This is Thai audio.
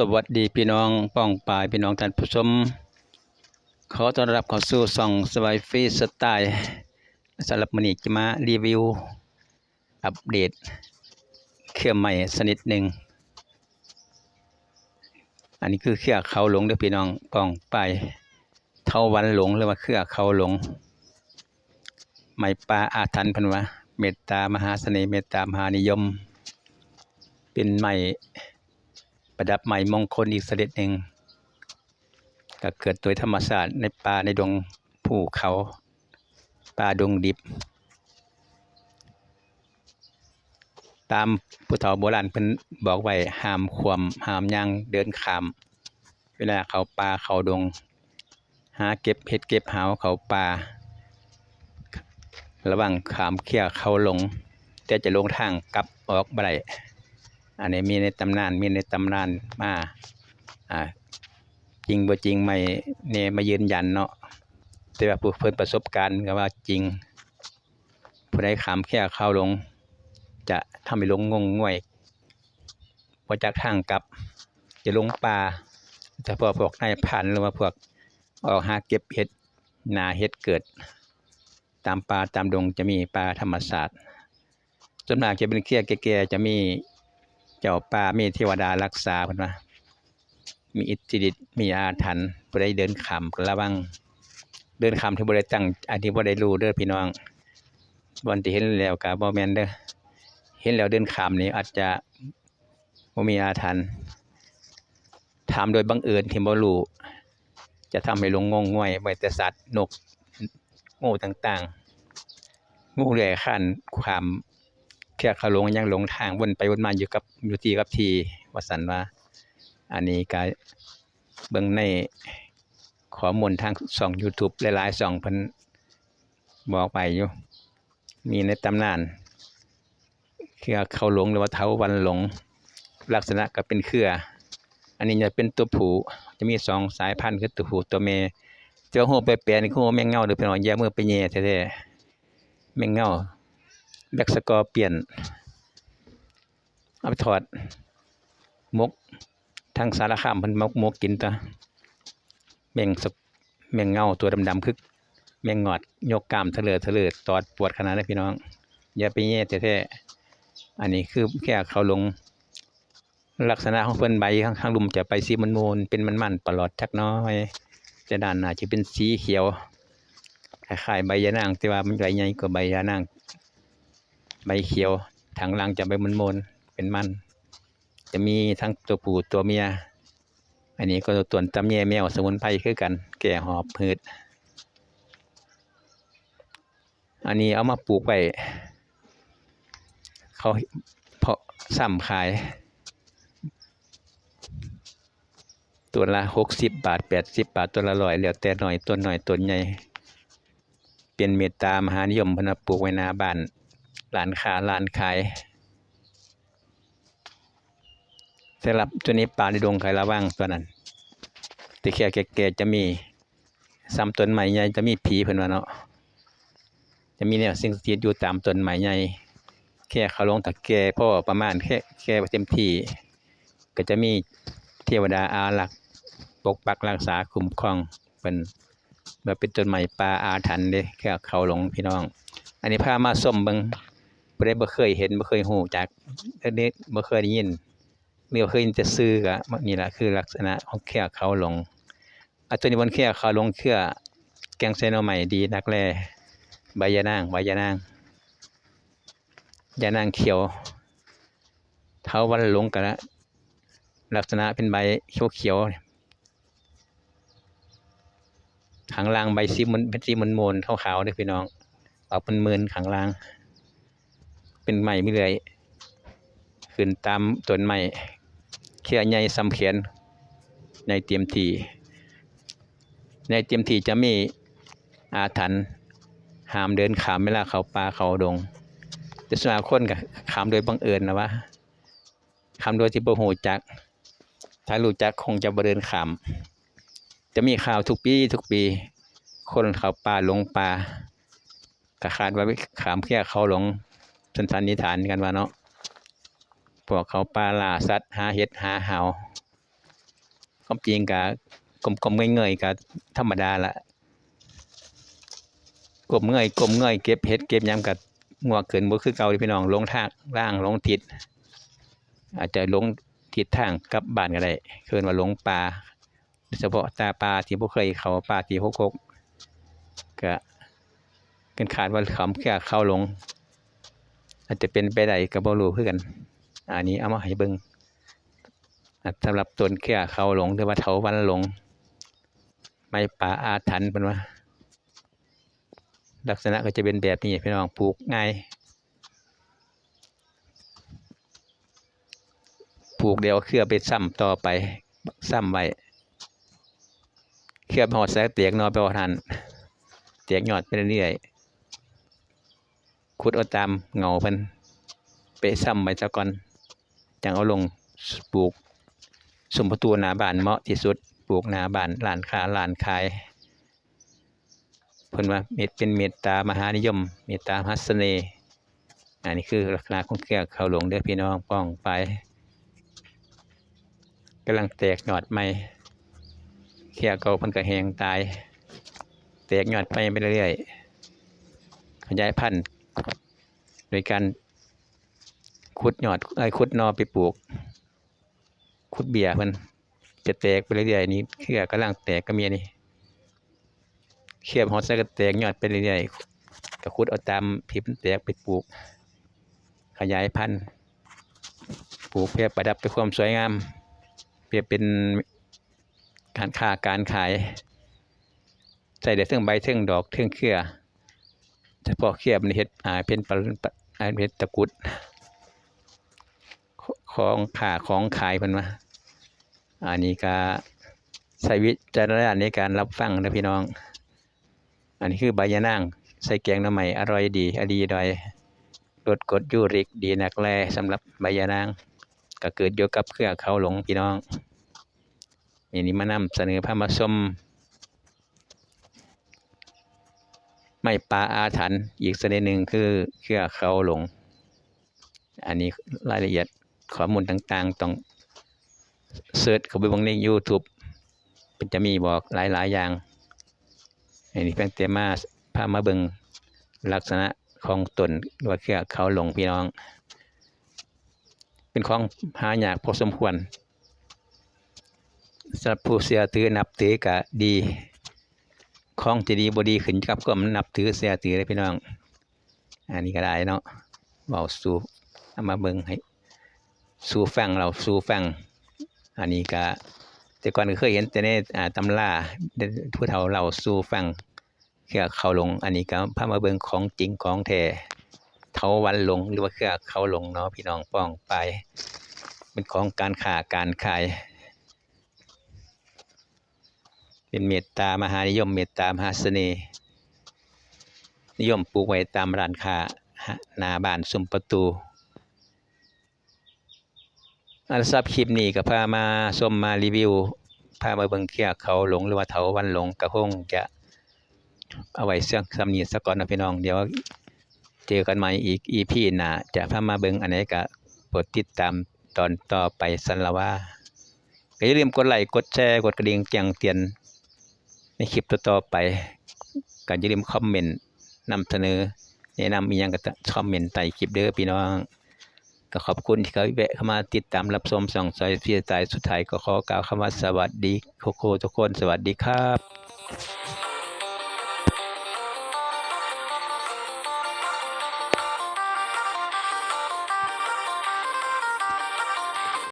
สวัสดีพี่น้องป้องปายพี่น้องท่านผู้ชม ขอต้อนรับเข้าสู่ช่องสบายฟรีสไตล์สำหรับมื้อนี้จะมารีวิว อัปเดต เครื่องใหม่สนิดหนึ่ง อันนี้คือเครื่องเขาหลงเด้อพี่น้องป้องปายเท่าวันหลงหรือว่าเครื่องเขาหลง ไม้ปลาอาถรรพ์พันว่าเมตตามหาเสน่ห์เมตตามหานิยม เป็นไม้ ประดับใหม่มงคลอีกเสด็จหนึ่งก็เกิดโดยธรรมชาติในป่าในดงภูเขาป่าดงดิบ ตามผู้เฒ่าโบราณเพิ่นบอกไว้ห้ามควมห้ามย่างเดินขาม เวลาเขาป่าเขาดง หาเก็บเห็ดเก็บหาวเขาป่าระหว่างขามเขี้ยเขาลง แต่จะลงทางกลับออกบ่ได้ อันนี้มีในตำนานมีในตำนานมาอ่าจริงบ่จริงไม่เนี่ยมายืนยันเนาะแต่ว่าผู้เพิ่นประสบการณ์ก็ว่าจริง ผู้ใดขามแค่เข้าลง จะทำให้ลงงงงวยบ่จากทางกลับ จะลงป่าแต่พวกพวกนายพันหรือว่าพวกออกหาเก็บเห็ดนาเห็ดเกิด ตามป่าตามดงจะมีป่าธรรมศาสตร์ส่วนมากจะเป็นเขี้ยแก่ๆจะมี เจ้าป่ามีเทวดารักษาเพิ่นว่ามีอิทธิฤทธิ์มีอาถรรพ์บ่ได้เดินขามระวัง เดินขามที่บ่ได้ตั้งอันที่บ่ได้รู้เด้อพี่น้องบ่อนที่เห็นแล้วก็บ่แม่นเด้อเห็นแล้วเดินขามนี่อาจจะบ่มีอาถรรพ์ถามโดยบังเอิญที่บ่รู้จะทำให้หลงงงงวยไว้แต่สัตว์นกงูต่างๆงูเลื้อยคลานความ แค่เขาหลงยังหลงทางวนไปวนมาอยู่กับอยู่ที่กับทีวสันว่า อันนี้ก็เบิ่งในขอมูลทางช่อง YouTube หลายๆช่องพิ่นบอกไปอยู่ มีในตำนานเครือเขาหลงหรือว่าเทาวันหลง ลักษณะก็เป็นเครือ อันนี้จะเป็นตัวผูจะมีสองสายพันธุ์คือตัวผูตัวเมย์เจ้าหัวไปแปลนี่คือหัวแมงเง่าหรือเป็นหอยแย่เมื่อไปแย่แท้ๆแมงเง่า แบกสกอร์เปลี่ยนเอาไปถอดมกทางสารคามเพิ่นมกมกกินตะแมงสกแมงเงาตัวดำๆคือแมงงอดยกกล้ามทะเลอทะเลอตอดปวดขนาดนั้นพี่น้อง อย่าไปแย่แท้อันนี้คือแค่เขาลงลักษณะของเพิ่นใบข้างๆลุมจะไปสีมันมูนเป็นมันๆปลอดจักน้อยจะด้านหน้าจะเป็นสีเขียวคล้ายๆใบยะนางแต่ว่ามันใบใหญ่กว่าใบยะนาง ใบเขียวทางหลังจะใบมันมนเป็นมัน จะมีทั้งตัวผู้ตัวเมีย อันนี้ก็ตัวตำแยแมวสมุนไพรคือกัน แก่หอบพืชอันนี้เอามาปลูกไว้เขาเพาะซ้ำขาย ตัวละหกสิบบาทแปดสิบบาทตัวละร้อยแล้วแต่หน่อยต้นหน่อยต้นใหญ่เป็นเมตตามหานิยมพนนะปลูกไว้หน้าบ้าน ร้านค้าร้านขายสำหรับตัวนี้ปลาในดงไข่ระว่างตัวนั้นแต่แค่แก่ๆจะมีซ้ำต้นใหม่ใหญ่จะมีผีเพิ่นว่าเนาะจะมีแนวสิ่งศักดิ์สิทธิ์อยู่ตามต้นใหม่ใหญ่แค่เขาลงตะแก่พ่อประมาณแค่แค่เต็มที่ก็จะมีเทวดาอารักษ์ปกปักรักษาคุ้มครองเป็นแบบเป็นต้นใหม่ปลาอาถรรพ์เด้แค่เขาลงพี่น้อง อันนี้พามาส้มเบิง บ่ได้บ่เคยเห็นบ่เคยฮู้จักเด็กๆบ่เคยได้ยินหรือว่เคยยินแต่ชื่อก็นี่ล่ะคือลักษณะของแค่เขาหลงอัตัวนี้บนแค่เขาหลงเครือแกงไซโนใหม่ดีนักแลใบยะนางใบยะนางยะนางเขียวเท้าวันหลงกันละลักษณะเป็นใบเขียวๆข้างลางใบสีมันเป็นสีมันโมนขาวๆเด้อพี่น้องออกเป็นมืนข้างลาง เป็นไม้ไม่เลยขึ้นตามต้นไม้เขียใหญ่ซ้ำเขียนในเตรียมทีในเตรียมทีจะมีอาถรรพ์ห้ามเดินขามเวลาเขาป่าเขาดง แต่ส่วนมาคนก็ขามโดยบังเอิญนะวะขามโดยที่บ่ฮู้จัก ถ้ารู้จักคงจะบเดินขาม จะมีข่าวทุกปีทุกปี คนเขาป่าลงป่าก็คาดว่าขามแค่เขาหลง สันสันนิฐานกันว่าเนาะพวกเขาปลาล่าสัตว์หาเห็ดหาเหาความจริงก็กลมๆเงยๆก็ธรรมดาละกลมเงยกลมเงยเก็บเห็ดเก็บยังก็งัวขึ้นบ่คือเก่าพี่น้องลงทางล่างลงทิศอาจจะลงทิศทางกลับบ้านก็ได้เคินว่าลงป่าเฉพาะตาปลาที่บ่เคยเขาป่าที่หกกก็กันคาดว่าขาแค่เข้าลง อาจจะเป็นไปได้ก็บ่รู้คือกันอันนี้เอามาให้เบิ่งอะสำหรับต้นแค่เขาหลงหรือว่าเถาวันหลง ไม้ป่าอาถรรพ์เป็นว่าลักษณะก็จะเป็นแบบนี้พี่น้องปลูกง่ายปลูกเดียวเครือไปซ้ำต่อไปซ้ำไว้เครือหอดแสกเตียกนอนไปว่าทันเตียกยอดไปเรื่อยๆ ขุดเอาตามเงาเพิ่นไปซ้ำไว้ซะก่อนจังเอาลงปลูกสมประตูหน้าบ้านเหมาะที่สุดปลูกหน้าบ้านร้านค้าร้านขายเพิ่นว่าเม็ดเป็นเมตตามหานิยม เมตตามหัสเสนอันนี้คือลักษณะของแก้วเขาหลงเด้อพี่น้องป้องไปกำลังแตกยอดใหม่แค่เก่าพิ่นก็แหงตาย แตกยอดไปไปเรื่อยๆขยายพันธุ์ ยการขุดหยอดไอ้ขุดนอไปปลูกขุดเบียร์เพิ่นจะแตกไปเรื่อยๆนี่เครือกำลังแตกก็มีนี่เขียบฮอดใส่กระแตกยอดไปเรื่อยๆก็ขุดเอาตามพิมพ์แตกไปปลูก ขยายพันธุ์ปลูกเพื่อประดับไปความสวยงาม เพื่อเป็นการค้าการขายใส่ได้เทิงใบเทิงดอกเทิงเครือเฉพาะเครือมันเฮ็ดอ่าเป็นปลา อ่าเฮ็ดตะกุดของขาของขายพิ่นว่าอันนี้ก็ใช้วิจารณญาณในการรับฟังนะพี่น้อง อันนี้คือใบยะนางใส่แกงน้ำใหม่อร่อยดี อดีดอยรสกดยูริกดีนักแลสำหรับใบยะนาง ก็เกิดอยู่กับเครือเขาหลงพี่น้องอันนี้มานำเสนอพระมาสม ไม่ปลาอาถรรพ์อีกชนิดหนึ่งคือเครือเขาหลง อันนี้รายละเอียดข้อมูลต่างๆ ต้องเสิร์ชเข้าไปบิ่งใน YouTube เป็นจะมีบอกหลายๆอย่างอันนี้เพียงแต่มาพามาเบิงลักษณะของต้นว่าเครือเขาหลงพี่น้อง เป็นของหายากพอสมควรสำหรับผู้เสียถือนับถือก็ดี ของจะดีบดีขึ้นกับก็มันนับถือเสียถือเลยพี่น้อง อันนี้ก็ได้เนาะเบาสูเอามาเบิงให้ สู่ฟังเราสู่ฟัง อันนี้ก็แต่ก่อนเคยเห็นแต่ในตำราผู้เฒ่าเราสู่ฟังเครือเขาลง อันนี้ก็พามาเบิ่งของจริงของแท้เถาวันลงหรือว่าเครือเขาลงเนาะพี่น้องป้องไป เป็นของการค้าการขาย เป็นเมตตามหานิยมเมตตามหาเสน่ห์นิยมปลูกไว้ตามร้านค้าหน้าบ้านซุ้มประตูอันซับคลิปนี้ก็พามาชมมารีวิวพามาเบิ่งเคียเขาหลงหรือว่าเถาวันหลงก็คงจะเอาไว้เสื่องสำนีสักก่อนนะพี่น้อง เดี๋ยวเจอกันใหม่อีก EP หน้าจะพามาเบิ่งอันไหนก็โปรดติดตามตอนต่อไปสันละว่าก็อย่าลืมกดไลค์กดแชร์กดกระดิ่งแจ้งเตือน ในคลิปต่อๆไปก็อย่าลืมคอมเมนต์นำเสนอแนะนำอีอยังก็คอมเมนต์ใต้คลิปเด้อพี่น้องก็ขอบคุณที่เขาแวะเข้ามาติดตามรับชมส่องสอยเพียสายสุดท้ายก็ขอกล่าวคำว่าสวัสดีโคโคทุกคนสวัสดีครับ